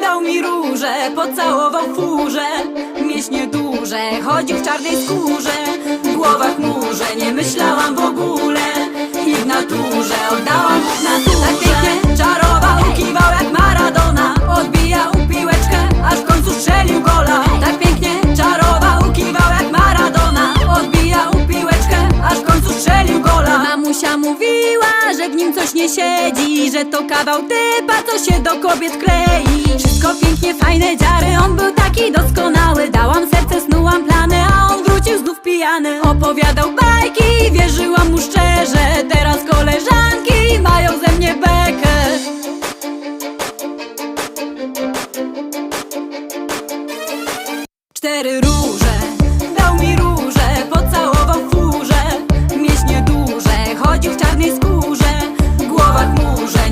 Dał mi róże, pocałował furze. Mięśnie duże, chodził w czarnej skórze Mamusia mówiła, że w nim coś nie siedzi Że to kawał typa, co się do kobiet klei. Wszystko pięknie, fajne dziary, on był taki doskonały. Dałam serce, snułam plany, a on wrócił znów pijany. Opowiadał bajki, wierzyłam mu szczerze. Teraz koleżanki mają ze mnie bekę. Cztery